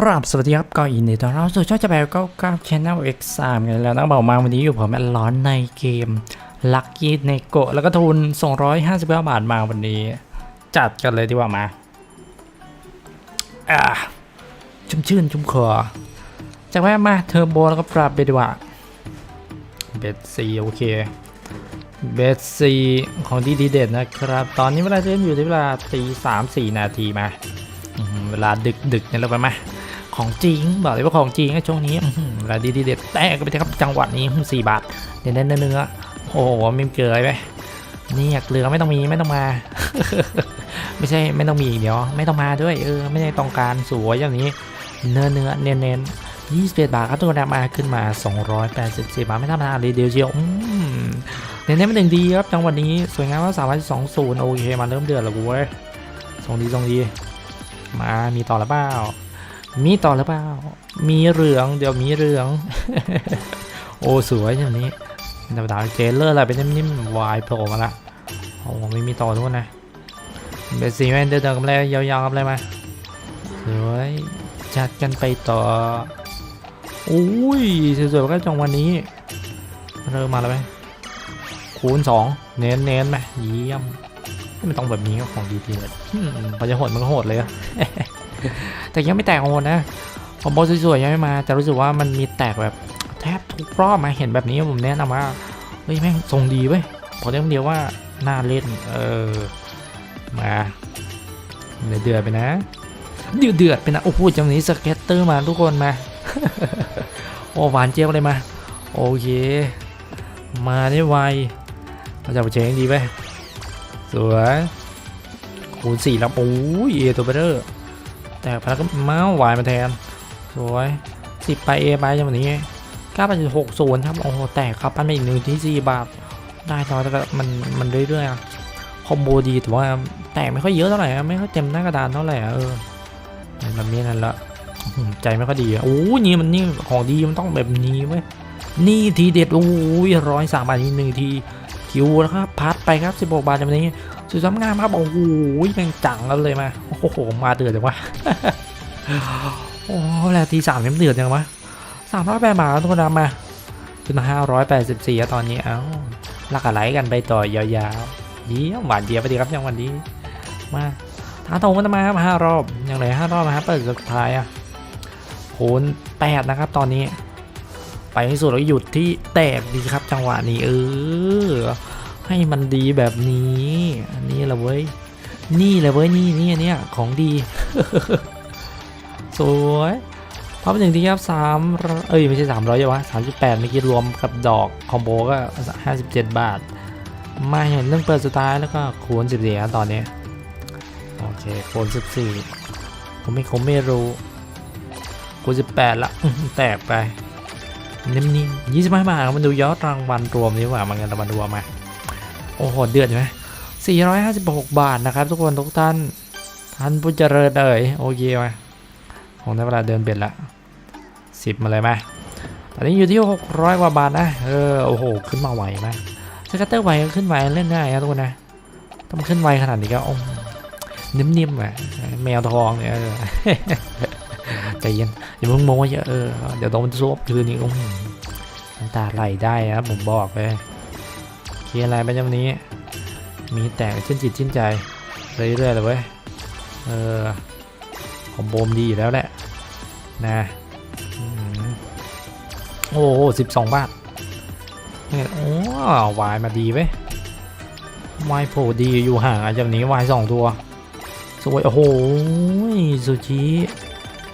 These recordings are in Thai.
ครับสวัสดีครับก็อินดีต้อนรับสู่ช่องจะแบบก็ก้าชแนล X3 กันแล้วนะบอกมาวันนี้อยู่ผมแอดร้อนในเกมลักกี้ในโกะแล้วก็ทุน 259 บาทมาวันนี้ จัดกันเลยดีกว่ามาอ่าชุ่มชื่นชุ่มคอจากแม่มาเทอร์โบแล้วก็ปรับไปดีกว่าเบสซีโอเคเบสซีของดีดีเด็ดนะครับ ตอนนี้เวลาเล่นอยู่ที่เวลาตีสามสี่นาทีมาเวลาดึกดึกๆเนี่ยเราไปไหม ของจริงบอกเลยว่าของจริงช่วงนี้อื้อหือเวลาดีดีเด็ดแตกไปเลยครับจังหวัดนี้สี่บาทเน้นๆเนื้อโอ้โหม่เกลือไหมนี่ยเกลือไม่ต้องมีไม่ต้องมา ไม่ใช่ไม่ต้องมีเดี๋ยว ไม่ต้องมาด้วยเออไม่ได้ต้องการสวยอย่างนี้ เนื้อเนื้อเน้นเน้นยี่สิบเอ็ดบาทครับตัวแรกมาขึ้นมา284บสี่บาทไม่ธรรมดาเลยเดียวเชียวเน้นเน้นเป็นหนึ่งดีครับจังหวัดนี้สวยงามว่าสามร้อยสองศูนย์โอเคมาเริ่มเดือดแล้วกูเว้ยส่งดีส่งดีมามีต่อหรือเปล่า มีต่อหรือเปล่า มีเหลือง เดี๋ยวมีเหลือง โอ้สวยอย่างนี้ธรรมดาเจเลอร์อะไรเป็นนิ่มๆวายโผล่มาละโอ้ไม่มีต่อทุกคนนะเบสซีแมนเดินๆกันเลยยาวๆกันเลยมาสวยจัดกันไปต่ออุ้ยสวยๆก็จังวันนี้เริ่มมาแล้วไหมคูณสองเน้นเน้นๆไหมเยี่ยมไม่ต้องแบบนี้ก็ของดีทีเลยพอจะโหดมันก็โหดเลยอะ แต่ยังไม่แตกโหดนะคอมโบสวยๆยังไม่มา แต่รู้สึกว่ามันมีแตกแบบแทบทุกรอบมาเห็นแบบนี้ผมแนะนำว่าเฮ้ยแม่งทรงดีเว้ยขอเรียกเดียวว่าน่าเล่น เออ มาเดือดไปนะ เดือดเดือดๆไปนะ โอ้โหจังนี้สเก็ตเตอร์มาทุกคนมา โอ้หวานเจี๊ยบเลยมา โอเค มาได้ไวเราจะไปเช็งดีไหมสวยคูณสี่แล้วโอ้ยเอตัวเบอร์ แต่พลังก็เมาส์วายมาแทน สวยสิบไปเอไปจังหวะนี้เก้าไปจุดหกศูนย์ครับ โอ้โห แตกครับปั้นไปอีกหนึ่งที่สี่บาท ได้น้อยแต่มัน มันเรื่อยๆอะคอมโบดี แต่ว่า แตกไม่ค่อยเยอะเท่าไหร่ ไม่ค่อยเต็มหน้ากระดานเท่าไหร่เออแบบนี้นั่นละใจไม่ค่อยดีอะโอ้ยนี่มันนี่ของดีมันต้องแบบนี้เว้ย นี่ทีเด็ด โอ้ยร้อยสามบาทนี่หนึ่งที คิวนะครับพัดไปครับ 16 บาทจำนี้สวยสำงามครับโอ้โหแม่งจังกันเลยมาโอ้โหมาเดือดจังวะโอ้แล้วทีสามเนี่ยมันเดือดจังวะสามร้อยแปดบาททุกคนนำมาขึ้นมาห้าร้อยแปดสิบสี่ตอนนี้เอ้าลักอะไรกันไปต่อยาวๆเยี่ยมหวานเดียวไปดีครับยังวันนี้มาท้าทงกันมาครับห้ารอบยังเหลือห้ารอบนะครับเปิดสุดท้ายอะคูณแปดนะครับตอนนี้ ไปให้สุดแล้วหยุดที่แตกดีครับ จังหวะนี้เออ ให้มันดีแบบนี้ อันนี้แหละเว้ย นี่แหละเว้ยนี่นี่อันเนี้ยของดี สวยพอไปถึงที่ครับสามเอ้ยไม่ใช่สามร้อยใช่ปะสามสิบแปดเมื่อกี้รวมกับดอกคอมโบก็ห้าสิบเจ็ดบาท มาเห็นเรื่องเปิดสุดท้ายแล้วก็คูณสิบสี่ตอนนี้ โอเคคูณสิบสี่ผมไม่ผมไม่รู้คูณสิบแปดละแตกไป นิ่มๆยี่สิบห้าบาทมันดูยอดรางวัลรวมดีกว่ามันเงินรางวัลรวมมาโอ้โหเดือดใช่ไหมสี่ร้อยห้าสิบหกบาทนะครับ ทุกคนทุกท่านท่านผู้เจริญเอ่ยโอเคไหมคงได้เวลาเดินเบ็ดละสิบมาเลยไหมตอนนี้อยู่ที่หกร้อยกว่าบาทนะเออโอ้โหขึ้นมาไหวไหมสกัตเตอร์ไหวก็ขึ้นไหวเล่นได้นะทุกคนนะต้องขึ้นไวขนาดนี้ก็อ้นิ่มๆอะแมวทองเนี่ย เออใจเย็นอย่าเพิ่งโม้เยอะเออเดี๋ยวโดนซวบคืนนี้อื้อหือน้ำตาไหลได้นะผมบอกเลยเคลียร์อะไรไปจำนี้ มีแตกชื่นจิตชื่นใจเรื่อยๆเลยเว้ยเออคอมโบมดีอยู่แล้วแหละนะโอ้โหสิบสองบาทเนี่ยโอ้วายมาดีเว้ยวายโผล่ดีอยู่ห่างอาจจะนี้วายสองตัว สวย โอ้โหซูชิ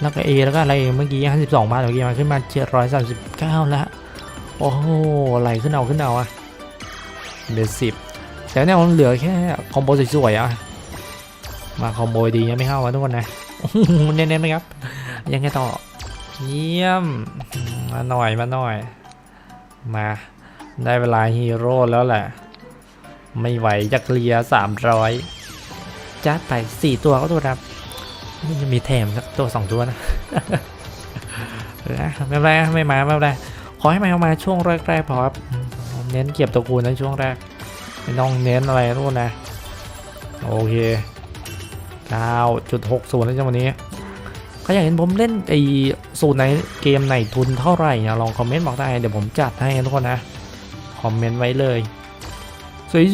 แล้วก็ A แล้วก็อะไรเมื่อกี้ห้าสิบสองบาทเมื่อกี้มาขึ้นมาเจ็ดร้อยสามสิบเก้าแล้วโอ้โหไหลขึ้นเอาขึ้นเอาอะเหลือสิบแต่เนี่ยมันเหลือแค่คอมโบสวยๆอะมาคอมโบดียังไม่เข้ามาทุกคนนะเน้นๆไหมครับ ยังไงต่อเยี่ยมมาหน่อยมาหน่อย มาได้เวลาฮีโร่แล้วแหละ ไม่ไหวจะเคลียร์สามร้อยจัดไปสี่ตัวก็ตัวรับ นจะมีแถมสักตัวสองตัวนะนะไม่เป็นไรไม่มาไม่เป็นไรขอให้มาเอามาช่วงแรกๆพอครับเน้นเก็บตัวคูณในช่วงแรกไม่ต้องเน้นอะไรนู่นนะโอเค9.60แล้วจังวันนี้ก็อยากเห็นผมเล่นไอ้สูตรไหนเกมไหนทุนเท่าไหร่นะลองคอมเมนต์บอกได้เดี๋ยวผมจัดให้ทุกคนนะคอมเมนต์ไว้เลย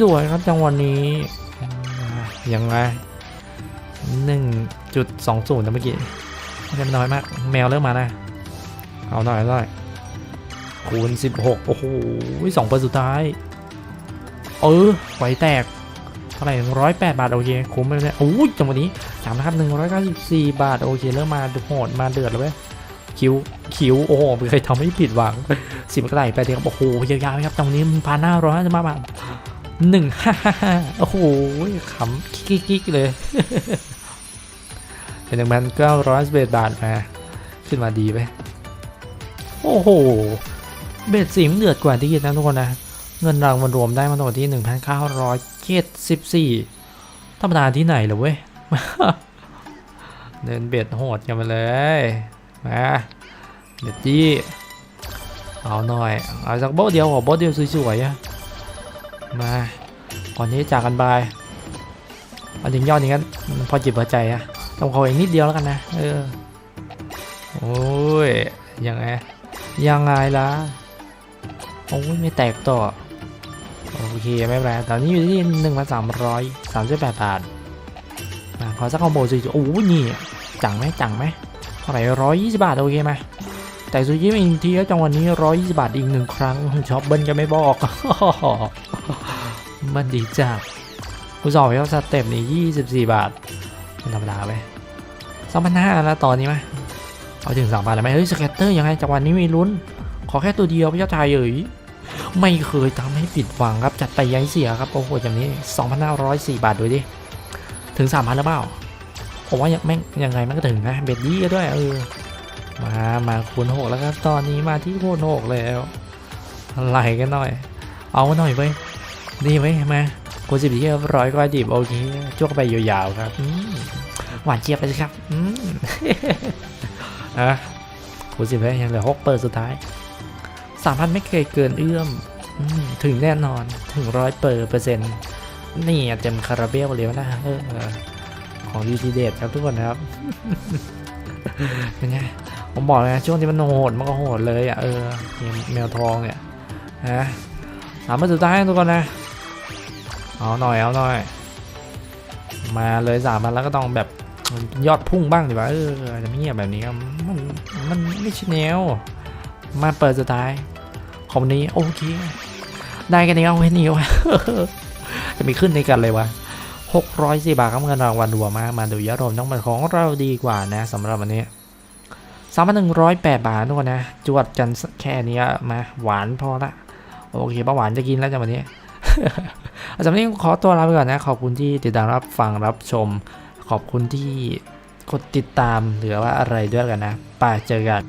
สวยๆครับจังหวะนี้ยังไง หนึ่งจุดสองศูนย์นะเมื่อกี้ไม่ใช่น้อยมาก แมวเริ่มมานะ เอาหน่อยหน่อยคูณสิบหกโอ้โหสองเปอร์สุดท้าย เออไฟแตก เท่าไหร่ร้อยแปดบาท โอเค คุ้มไปเลยโอ้ยจังหวะนี้สามนะครับหนึ่งร้อยเก้าสิบสี่บาท โอเค เริ่มมาโหดมาเดือดแล้วเว้ยคิวคิว โอ้โหไม่เคยทำให้ผิดหวังสิบกระไดไปเดียวครับโอ้โหยาวๆไหมครับตรงนี้มันพันห้าร้อยจะมาบาทหนึ่งฮ่าฮ่าฮ่าโอ้โหขำกิ๊กกิ๊กๆเลย เป็นหนึ่งพันเก้าร้อยสิบเอ็ดบาทมาขึ้นมาดีไปโอ้โห เบ็ดสีมันเดือดกว่าที่คิดนะทุกคนนะ เงินรางวัลรวมได้มาตรงที่หนึ่งพันเก้าร้อยเจ็ดสิบสี่ธรรมดาที่ไหนเหรอเว้ยเดินเบ็ดโหดกันมาเลย มาเบ็ดจี้เอาหน่อย เอาสักโบ๊ะเดียวขอโบ๊ะเดียวสวยๆอะมาก่อนที่จะจากกันไปเอาถึงยอดอย่างนั้นมันพอจิบพอใจอะ ต้องขออีกนิดเดียวแล้วกันนะ เออ โอ้ย ยังไง ยังไงล่ะ โอ้ยไม่แตกต่อ โอเค ไม่เป็นไร ตอนนี้อยู่ที่หนึ่งพันสามร้อยสามสิบแปดบาทมาขอสักคอมโบสวยๆโอ้ยนี่จังไหมจังไหมเท่าไหร่ร้อยยี่สิบบาท โอเคไหมแต่ซูชิอีกทีก็จังวันนี้120บาทอีกหนึ่งครั้งช็อปเบิ้ลก็ไม่บอกมันดีจัดกูสอบไปแล้วสเต็ปนี่24บาทเป็น ธรรมดาไปสองพันห้าแล้วตอนนี้ไหมเอาถึงสามพันแล้วไหมเฮ้ยสเก็ตเตอร์ยังไงจังหวันนี้ม่ลุ้น ขอแค่ตัวเดียวพี่เจ้าชายเอ๋ยไม่เคยทำให้ผิดหวังครับ จัดไปยัยเสียครับ โอ้โหอย่างนี้2,504บาทดูดิ ถึง3,000แล้วเปล่าผมว่ายังแม่งยังไงมันก็ถึงนะเบ็ดยี่ก็ด้วยเออมามาคูณหกแล้วครับตอนนี้มาที่คูณหกแล้วไหลกันหน่อย เอาหน่อยไว้ยนี่ไว้มาคูณสิบที่ร้อยก็ดิบโอเคจ้วงไปยาวๆครับอื หวานเจี๊ยบไปเลยครับอืมอะคูณสิบไว้ยังเหลือหกเปิดสุดท้ายสามพันไม่เคยเกินเอื้อมถึงแน่นอนถึงร้อยเปอร์เปอร์เซ็นต์นี่เต็มคาราเบลเลยนะเออเออของดีทีเด็ดครับทุกคนครับเป็นไงผมบอกเลยนะช่วงที่มันโหดมันก็โหดเลยอะเออเมแมวทองเนี่ยนะสามมาสุดท้ายทุกคนนะเอาหน่อยเอาหน่อย มาเลยสามพันแล้วก็ต้องแบบ ยอดพุ่งบ้างดีกว่าเออจะไม่เงียบแบบนี้ครับมันมันไม่ใช่แนวมาเปิดสุดท้ายของวันนี้โอเคได้กันนี้เอาไว้นี่วะจะมีขึ้นในกันเลยวะหกร้อยสี่บาทครับเงินรางวัลรวมมามาดูยอดรวมทั้งหมดของเราดีกว่านะสำหรับวันนี้สามพันหนึ่งร้อยแปดบาททุกคนนะ จวดกันแค่นี้มาหวานพอละโอเคป้าหวานจะกินแล้วจากวันนี้อาจารย์วันนี้ขอตัวลาไปก่อนนะ ขอบคุณที่ติดตามรับฟังรับชม ขอบคุณที่กดติดตามหรือว่าอะไรด้วยกันนะป่าเจอกัน